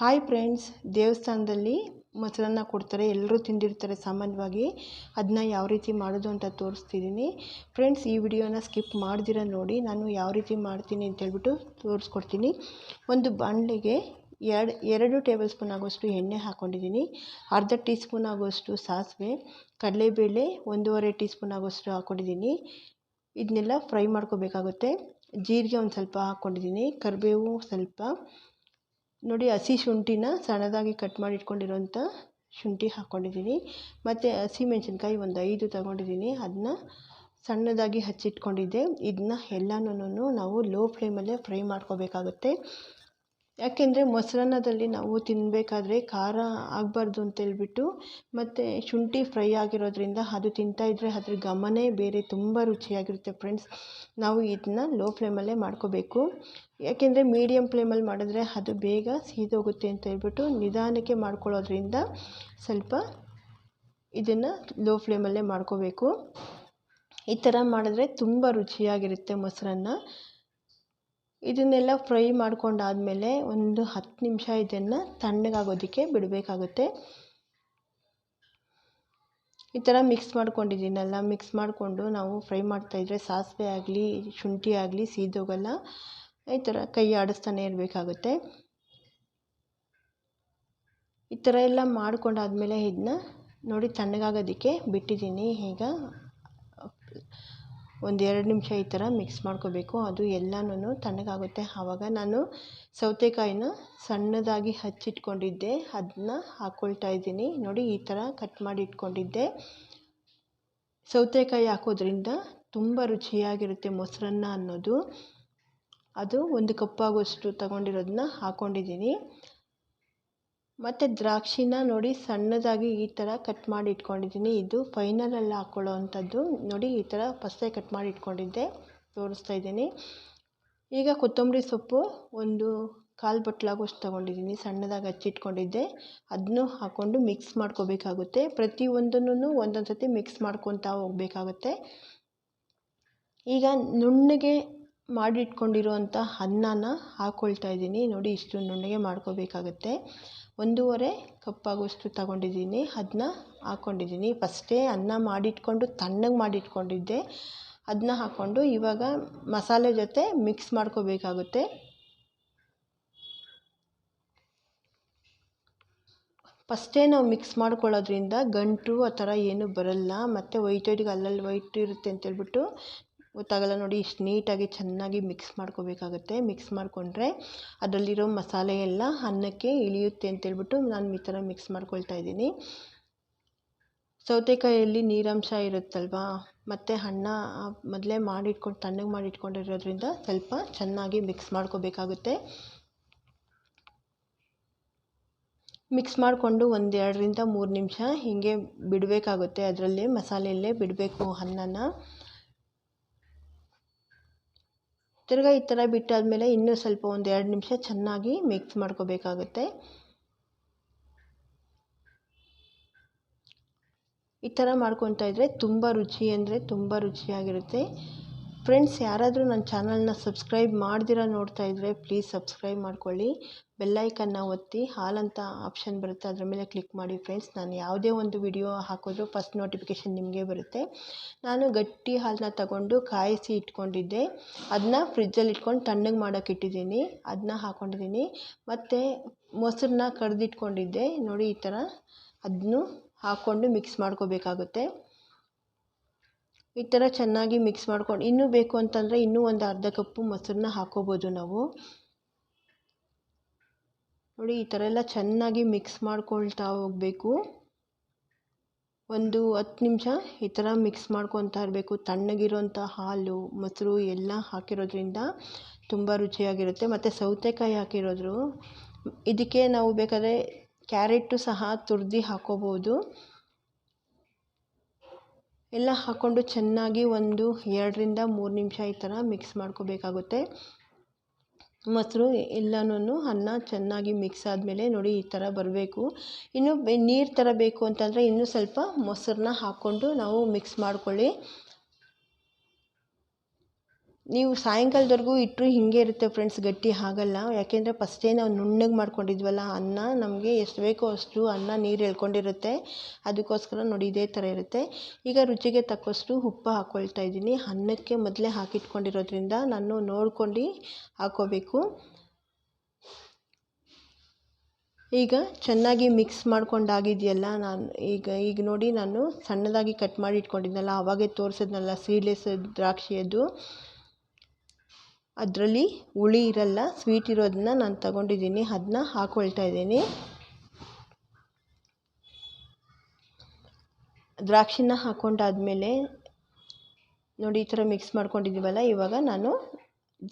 Hi friends ದೇವಸ್ಥಾನದಲ್ಲಿ ಮೊಸರನ್ನ ಕೊಡ್ತಾರೆ. ಎಲ್ಲರೂ ತಿಂದಿರ್ತಾರೆ ಸಾಮಾನ್ಯವಾಗಿ. ಅದನ್ನ ಯಾವ ರೀತಿ ಮಾಡೋದು ಅಂತ ತೋರಿಸ್ತಿದ್ದೀನಿ ಫ್ರೆಂಡ್ಸ್ ಈ ವಿಡಿಯೋನ ಸ್ಕಿಪ್ ಮಾಡ್ದಿರ ನೋಡಿ. ನಾನು ಯಾವ ರೀತಿ ಮಾಡ್ತೀನಿ ಅಂತ ಹೇಳ್ಬಿಟ್ಟು ತೋರಿಸ್ಕೊಡ್ತೀನಿ. ಒಂದು ಬಾಣಲೆಗೆ ಎರಡು ಎರಡು ಟೇಬಲ್ ಸ್ಪೂನ್ ಆಗೋಷ್ಟು ಎಣ್ಣೆ ಹಾಕ್ಕೊಂಡಿದ್ದೀನಿ ಅರ್ಧ ಟೀ ಸ್ಪೂನ್ ಆಗೋಷ್ಟು ಸಾಸಿವೆ. ಕಡಲೆಬೇಳೆ ಒಂದೂವರೆ ಟೀ ಸ್ಪೂನ್ ಆಗೋಷ್ಟು ಹಾಕ್ಕೊಂಡಿದ್ದೀನಿ ಇದನ್ನೆಲ್ಲ ಫ್ರೈ ಮಾಡ್ಕೋಬೇಕಾಗುತ್ತೆ. ಜೀರಿಗೆ ಒಂದು ಸ್ವಲ್ಪ ಹಾಕ್ಕೊಂಡಿದ್ದೀನಿ ಕರಿಬೇವು ಸ್ವಲ್ಪ. ನೋಡಿ ಹಸಿ ಶುಂಠಿನ ಸಣ್ಣದಾಗಿ ಕಟ್ ಮಾಡಿ ಇಟ್ಕೊಂಡಿರೋಂಥ ಶುಂಠಿ ಹಾಕ್ಕೊಂಡಿದ್ದೀನಿ ಮತ್ತು ಹಸಿಮೆಣ್ಸಿನ್ಕಾಯಿ ಒಂದು ಐದು ತಗೊಂಡಿದ್ದೀನಿ. ಅದನ್ನ ಸಣ್ಣದಾಗಿ ಹಚ್ಚಿಟ್ಕೊಂಡಿದ್ದೆ. ಇದನ್ನ ಎಲ್ಲನೂ ನಾವು ಲೋ ಫ್ಲೇಮಲ್ಲೇ ಫ್ರೈ ಮಾಡ್ಕೋಬೇಕಾಗುತ್ತೆ. ಯಾಕೆಂದರೆ ಮೊಸರನ್ನದಲ್ಲಿ ನಾವು ತಿನ್ನಬೇಕಾದ್ರೆ ಖಾರ ಆಗಬಾರ್ದು ಅಂತೇಳ್ಬಿಟ್ಟು ಮತ್ತು ಶುಂಠಿ ಫ್ರೈ ಆಗಿರೋದ್ರಿಂದ ಅದು ತಿಂತಾಯಿದ್ರೆ ಅದ್ರ ಗಮನೇ ಬೇರೆ ತುಂಬ ರುಚಿಯಾಗಿರುತ್ತೆ ಫ್ರೆಂಡ್ಸ್. ನಾವು ಇದನ್ನ ಲೋ ಫ್ಲೇಮಲ್ಲೇ ಮಾಡ್ಕೋಬೇಕು. ಯಾಕೆಂದರೆ ಮೀಡಿಯಮ್ ಫ್ಲೇಮಲ್ಲಿ ಮಾಡಿದ್ರೆ ಅದು ಬೇಗ ಸೀದೋಗುತ್ತೆ ಅಂತ ಹೇಳ್ಬಿಟ್ಟು ನಿಧಾನಕ್ಕೆ ಮಾಡ್ಕೊಳ್ಳೋದ್ರಿಂದ ಸ್ವಲ್ಪ ಇದನ್ನು ಲೋ ಫ್ಲೇಮಲ್ಲೇ ಮಾಡ್ಕೋಬೇಕು. ಈ ಥರ ಮಾಡಿದ್ರೆ ತುಂಬ ರುಚಿಯಾಗಿರುತ್ತೆ ಮೊಸರನ್ನ. ಇದನ್ನೆಲ್ಲ ಫ್ರೈ ಮಾಡ್ಕೊಂಡಾದಮೇಲೆ ಒಂದು ಹತ್ತು ನಿಮಿಷ ಇದನ್ನು ತಣ್ಣಗಾಗೋದಕ್ಕೆ ಬಿಡಬೇಕಾಗುತ್ತೆ. ಈ ಥರ ಮಿಕ್ಸ್ ಮಾಡ್ಕೊಂಡಿದ್ದೀನಲ್ಲ ಮಿಕ್ಸ್ ಮಾಡಿಕೊಂಡು ನಾವು ಫ್ರೈ ಮಾಡ್ತಾಯಿದ್ರೆ ಸಾಸಿವೆ ಆಗಲಿ, ಶುಂಠಿ ಆಗಲಿ, ಸೀದೋಗಲ್ಲ, ಈ ಥರ ಕೈ ಆಡಿಸ್ತಾನೆ ಇರಬೇಕಾಗುತ್ತೆ. ಈ ಥರ ಎಲ್ಲ ಮಾಡ್ಕೊಂಡಾದಮೇಲೆ ಇದನ್ನ ನೋಡಿ ತಣ್ಣಗಾಗೋದಕ್ಕೆ ಬಿಟ್ಟಿದ್ದೀನಿ. ಈಗ ಒಂದು ಎರಡು ನಿಮಿಷ ಈ ಥರ ಮಿಕ್ಸ್ ಮಾಡ್ಕೋಬೇಕು. ಅದು ಎಲ್ಲನೂ ತಣ್ಣಗಾಗುತ್ತೆ. ಆವಾಗ ನಾನು ಸೌತೆಕಾಯಿನ ಸಣ್ಣದಾಗಿ ಹಚ್ಚಿಟ್ಕೊಂಡಿದ್ದೆ. ಅದನ್ನ ಹಾಕ್ಕೊಳ್ತಾ ಇದ್ದೀನಿ. ನೋಡಿ, ಈ ಥರ ಕಟ್ ಮಾಡಿ ಇಟ್ಕೊಂಡಿದ್ದೆ. ಸೌತೆಕಾಯಿ ಹಾಕೋದ್ರಿಂದ ತುಂಬ ರುಚಿಯಾಗಿರುತ್ತೆ ಮೊಸರನ್ನ ಅನ್ನೋದು. ಅದು ಒಂದು ಕಪ್ಪಾಗುವಷ್ಟು ತಗೊಂಡಿರೋದನ್ನ ಹಾಕ್ಕೊಂಡಿದ್ದೀನಿ ಮತ್ತು ದ್ರಾಕ್ಷಿನ ನೋಡಿ ಸಣ್ಣದಾಗಿ ಈ ಥರ ಕಟ್ ಮಾಡಿ ಇಟ್ಕೊಂಡಿದ್ದೀನಿ. ಇದು ಫೈನಲಲ್ಲಿ ಅಂಥದ್ದು ನೋಡಿ ಈ ಥರ ಫಸ್ಟೇ ಕಟ್ ಮಾಡಿ ಇಟ್ಕೊಂಡಿದ್ದೆ. ತೋರಿಸ್ತಾ ಇದ್ದೀನಿ. ಈಗ ಕೊತ್ತಂಬರಿ ಸೊಪ್ಪು ಒಂದು ಕಾಲು ಬಟ್ಲಾಗುವಷ್ಟು ತೊಗೊಂಡಿದ್ದೀನಿ. ಸಣ್ಣದಾಗಿ ಹಚ್ಚಿಟ್ಕೊಂಡಿದ್ದೆ. ಅದನ್ನು ಹಾಕ್ಕೊಂಡು ಮಿಕ್ಸ್ ಮಾಡ್ಕೋಬೇಕಾಗುತ್ತೆ. ಪ್ರತಿಯೊಂದನ್ನು ಒಂದೊಂದು ಸತಿ ಮಿಕ್ಸ್ ಮಾಡ್ಕೊತಾ ಹೋಗಬೇಕಾಗುತ್ತೆ. ಈಗ ನುಣ್ಣಗೆ ಮಾಡಿಟ್ಕೊಂಡಿರುವಂಥ ಅನ್ನನ ಹಾಕ್ಕೊಳ್ತಾ ಇದ್ದೀನಿ. ನೋಡಿ ಇಷ್ಟು ನುಣ್ಣಗೆ ಮಾಡ್ಕೋಬೇಕಾಗುತ್ತೆ. ಒಂದೂವರೆ ಕಪ್ಪಾಗುವಷ್ಟು ತಗೊಂಡಿದ್ದೀನಿ ಅದನ್ನ ಹಾಕ್ಕೊಂಡಿದ್ದೀನಿ ಫಸ್ಟೇ ಅನ್ನ ಮಾಡಿಟ್ಕೊಂಡು ತಣ್ಣಗೆ ಮಾಡಿಟ್ಕೊಂಡಿದ್ದೆ. ಅದನ್ನ ಹಾಕ್ಕೊಂಡು ಇವಾಗ ಮಸಾಲೆ ಜೊತೆ ಮಿಕ್ಸ್ ಮಾಡ್ಕೋಬೇಕಾಗುತ್ತೆ. ಫಸ್ಟೇ ನಾವು ಮಿಕ್ಸ್ ಮಾಡ್ಕೊಳ್ಳೋದ್ರಿಂದ ಗಂಟು ಆ ಥರ ಏನೂ ಬರಲ್ಲ, ಮತ್ತು ವೈಟ್ ವೈಟ್ಗೆ ಅಲ್ಲಲ್ಲಿ ವೈಟ್ ಇರುತ್ತೆ ಅಂತೇಳ್ಬಿಟ್ಟು ಗೊತ್ತಾಗಲ್ಲ ನೋಡಿ, ಇಷ್ಟು ನೀಟಾಗಿ ಚೆನ್ನಾಗಿ ಮಿಕ್ಸ್ ಮಾಡ್ಕೋಬೇಕಾಗುತ್ತೆ. ಮಿಕ್ಸ್ ಮಾಡಿಕೊಂಡ್ರೆ ಅದರಲ್ಲಿರೋ ಮಸಾಲೆ ಎಲ್ಲ ಅನ್ನಕ್ಕೆ ಇಳಿಯುತ್ತೆ ಅಂತೇಳ್ಬಿಟ್ಟು ನಾನು ಈ ಥರ ಮಿಕ್ಸ್ ಮಾಡ್ಕೊಳ್ತಾ ಇದ್ದೀನಿ. ಸೌತೆಕಾಯಲ್ಲಿ ನೀರಂಶ ಇರುತ್ತಲ್ವಾ? ಮತ್ತು ಅನ್ನ ಮೊದಲೇ ಮಾಡಿಟ್ಕೊಂಡು, ತಣ್ಣಗೆ ಮಾಡಿಟ್ಕೊಂಡಿರೋದ್ರಿಂದ ಸ್ವಲ್ಪ ಚೆನ್ನಾಗಿ ಮಿಕ್ಸ್ ಮಾಡ್ಕೋಬೇಕಾಗುತ್ತೆ. ಮಿಕ್ಸ್ ಮಾಡಿಕೊಂಡು ಒಂದೆರಡರಿಂದ ಮೂರು ನಿಮಿಷ ಹೀಗೆ ಬಿಡಬೇಕಾಗುತ್ತೆ. ಅದರಲ್ಲೇ ಮಸಾಲೆಯಲ್ಲೇ ಬಿಡಬೇಕು ಅನ್ನನ ತಿರ್ಗಾ ಈ ಥರ ಬಿಟ್ಟಾದಮೇಲೆ ಇನ್ನೂ ಸ್ವಲ್ಪ ಒಂದು ಎರಡು ನಿಮಿಷ ಚೆನ್ನಾಗಿ ಮಿಕ್ಸ್ ಮಾಡ್ಕೋಬೇಕಾಗುತ್ತೆ. ಈ ಥರ ಮಾಡ್ಕೊತಾ ಇದ್ದರೆ ತುಂಬ ರುಚಿ ಅಂದರೆ ತುಂಬ ರುಚಿಯಾಗಿರುತ್ತೆ. ಫ್ರೆಂಡ್ಸ್ ಯಾರಾದರೂ ನನ್ನ ಚಾನಲ್ನ ಸಬ್ಸ್ಕ್ರೈಬ್ ಮಾಡ್ದಿರ ನೋಡ್ತಾ ಇದ್ದರೆ ಪ್ಲೀಸ್ ಸಬ್ಸ್ಕ್ರೈಬ್ ಮಾಡ್ಕೊಳ್ಳಿ. ಬೆಲ್ಲೈಕನ್ನ ಒತ್ತಿ, ಹಾಲ್ ಅಂತ ಆಪ್ಷನ್ ಬರುತ್ತೆ. ಅದರ ಮೇಲೆ ಕ್ಲಿಕ್ ಮಾಡಿ ಫ್ರೆಂಡ್ಸ್ ನಾನು ಯಾವುದೇ ಒಂದು ವಿಡಿಯೋ ಹಾಕಿದ್ರೂ ಫಸ್ಟ್ ನೋಟಿಫಿಕೇಷನ್ ನಿಮಗೆ ಬರುತ್ತೆ. ನಾನು ಗಟ್ಟಿ ಹಾಲನ್ನ ತಗೊಂಡು ಕಾಯಿಸಿ ಇಟ್ಕೊಂಡಿದ್ದೆ. ಅದನ್ನ ಫ್ರಿಜ್ಜಲ್ಲಿ ಇಟ್ಕೊಂಡು ತಣ್ಣಗೆ ಮಾಡೋಕೆ ಇಟ್ಟಿದ್ದೀನಿ. ಅದನ್ನ ಹಾಕ್ಕೊಂಡಿದ್ದೀನಿ ಮತ್ತು ಮೊಸರನ್ನ ಕಡ್ದಿಟ್ಕೊಂಡಿದ್ದೆ ನೋಡಿ ಈ ಥರ ಅದನ್ನು ಹಾಕ್ಕೊಂಡು ಮಿಕ್ಸ್ ಮಾಡ್ಕೋಬೇಕಾಗುತ್ತೆ. ಈ ಥರ ಚೆನ್ನಾಗಿ ಮಿಕ್ಸ್ ಮಾಡ್ಕೊಂಡು ಇನ್ನೂ ಬೇಕು ಅಂತಂದರೆ ಇನ್ನೂ ಒಂದು ಅರ್ಧ ಕಪ್ಪು ಮೊಸರನ್ನ ಹಾಕ್ಕೋಬೋದು ನಾವು. ನೋಡಿ, ಈ ಥರ ಎಲ್ಲ ಚೆನ್ನಾಗಿ ಮಿಕ್ಸ್ ಮಾಡ್ಕೊಳ್ತಾ ಹೋಗಬೇಕು. ಒಂದು ಹತ್ತು ನಿಮಿಷ ಈ ಥರ ಮಿಕ್ಸ್ ಮಾಡ್ಕೊತಾ ಇರಬೇಕು. ತಣ್ಣಗಿರೋಂಥ ಹಾಲು, ಮೊಸರು ಎಲ್ಲ ಹಾಕಿರೋದ್ರಿಂದ ತುಂಬ ರುಚಿಯಾಗಿರುತ್ತೆ. ಮತ್ತು ಸೌತೆಕಾಯಿ ಹಾಕಿರೋದ್ರು, ಇದಕ್ಕೆ ನಾವು ಬೇಕಾದರೆ ಕ್ಯಾರೆಟು ಸಹ ತುರಿದು ಹಾಕ್ಕೋಬೋದು ಎಲ್ಲ ಹಾಕ್ಕೊಂಡು ಚೆನ್ನಾಗಿ ಒಂದು ಎರಡರಿಂದ ಮೂರು ನಿಮಿಷ ಈ ಥರ ಮಿಕ್ಸ್ ಮಾಡ್ಕೋಬೇಕಾಗುತ್ತೆ. ಮೊಸರು ಎಲ್ಲನೂ ಅನ್ನ ಚೆನ್ನಾಗಿ ಮಿಕ್ಸ್ ಆದಮೇಲೆ ನೋಡಿ ಈ ಥರ ಬರಬೇಕು. ಇನ್ನು ನೀರು ಥರ ಬೇಕು ಅಂತಂದರೆ ಇನ್ನೂ ಸ್ವಲ್ಪ ಮೊಸರನ್ನ ಹಾಕ್ಕೊಂಡು ನಾವು ಮಿಕ್ಸ್ ಮಾಡ್ಕೊಳ್ಳಿ. ನೀವು ಸಾಯಂಕಾಲದವರೆಗೂ ಇಟ್ಟರು ಹೀಗೆ ಇರುತ್ತೆ ಫ್ರೆಂಡ್ಸ್ ಗಟ್ಟಿ ಆಗಲ್ಲ ಯಾಕೆಂದರೆ ಫಸ್ಟೇ ನಾವು ನುಣ್ಣಗೆ ಮಾಡ್ಕೊಂಡಿದ್ವಲ್ಲ, ಅನ್ನ ನಮಗೆ ಎಷ್ಟು ಬೇಕೋ ಅಷ್ಟು ಅನ್ನ ನೀರು ಎಳ್ಕೊಂಡಿರುತ್ತೆ. ಅದಕ್ಕೋಸ್ಕರ ನೋಡಿ ಇದೇ ಥರ ಇರುತ್ತೆ. ಈಗ ರುಚಿಗೆ ತಕ್ಕಷ್ಟು ಉಪ್ಪು ಹಾಕ್ಕೊಳ್ತಾ ಇದ್ದೀನಿ. ಅನ್ನಕ್ಕೆ ಮೊದಲೇ ಹಾಕಿಟ್ಕೊಂಡಿರೋದ್ರಿಂದ ನಾನು ನೋಡ್ಕೊಂಡು ಹಾಕೋಬೇಕು. ಈಗ ಚೆನ್ನಾಗಿ ಮಿಕ್ಸ್ ಮಾಡ್ಕೊಂಡಾಗಿದೆಯಲ್ಲ ನಾನು ಈಗ ಈಗ ನೋಡಿ ನಾನು ಸಣ್ಣದಾಗಿ ಕಟ್ ಮಾಡಿ ಇಟ್ಕೊಂಡಿದ್ನಲ್ಲ ಆವಾಗೇ ತೋರಿಸಿದ್ನಲ್ಲ ಸೀಡ್ಲೆಸ್ ದ್ರಾಕ್ಷಿಯದ್ದು ಅದರಲ್ಲಿ ಹುಳಿ ಇರಲ್ಲ ಸ್ವೀಟ್ ಇರೋದನ್ನ ನಾನು ತಗೊಂಡಿದ್ದೀನಿ. ಅದನ್ನ ಹಾಕ್ಕೊಳ್ತಾ ಇದ್ದೀನಿ. ದ್ರಾಕ್ಷಿನ ಹಾಕ್ಕೊಂಡಾದ್ಮೇಲೆ ನೋಡಿ ಈ ಥರ ಮಿಕ್ಸ್ ಮಾಡ್ಕೊಂಡಿದ್ದೀವಲ್ಲ, ಇವಾಗ ನಾನು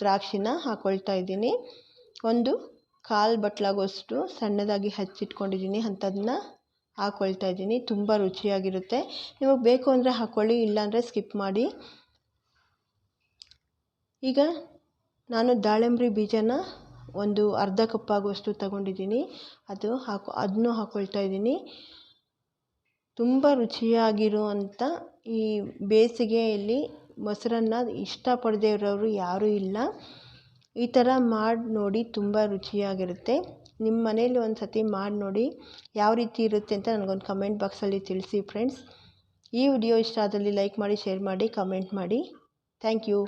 ದ್ರಾಕ್ಷಿನ ಹಾಕ್ಕೊಳ್ತಾ ಇದ್ದೀನಿ. ಒಂದು ಕಾಲು ಬಟ್ಲಾಗೋಷ್ಟು ಸಣ್ಣದಾಗಿ ಹಚ್ಚಿಟ್ಕೊಂಡಿದ್ದೀನಿ ಅಂಥದನ್ನ ಹಾಕ್ಕೊಳ್ತಾ ಇದ್ದೀನಿ. ತುಂಬ ರುಚಿಯಾಗಿರುತ್ತೆ. ನಿಮಗೆ ಬೇಕು ಅಂದರೆ ಹಾಕ್ಕೊಳ್ಳಿ ಇಲ್ಲಾಂದರೆ ಸ್ಕಿಪ್ ಮಾಡಿ. ಈಗ ನಾನು ದಾಳಿಂಬೆ ಬೀಜನ ಒಂದು ಅರ್ಧ ಕಪ್ ಆಗುವಷ್ಟು ತಗೊಂಡಿದ್ದೀನಿ. ಅದು ಹಾಕೊ ಅದನ್ನೂ ಹಾಕ್ಕೊಳ್ತಾ ಇದ್ದೀನಿ. ತುಂಬ ರುಚಿಯಾಗಿರುವಂಥ ಈ ಬೇಸಿಗೆಯಲ್ಲಿ ಮೊಸರನ್ನ ಇಷ್ಟಪಡದೇ ಇರೋರು ಯಾರೂ ಇಲ್ಲ. ಈ ಥರ ಮಾಡಿ ನೋಡಿ ತುಂಬ ರುಚಿಯಾಗಿರುತ್ತೆ. ನಿಮ್ಮ ಮನೇಲಿ ಒಂದು ಸತಿ ಮಾಡಿ ನೋಡಿ ಯಾವ ರೀತಿ ಇರುತ್ತೆ ಅಂತ ನನಗೊಂದು ಕಮೆಂಟ್ ಬಾಕ್ಸಲ್ಲಿ ತಿಳಿಸಿ ಫ್ರೆಂಡ್ಸ್ ಈ ವಿಡಿಯೋ ಇಷ್ಟ ಆದಲ್ಲಿ ಲೈಕ್ ಮಾಡಿ ಶೇರ್ ಮಾಡಿ ಕಮೆಂಟ್ ಮಾಡಿ. Thank you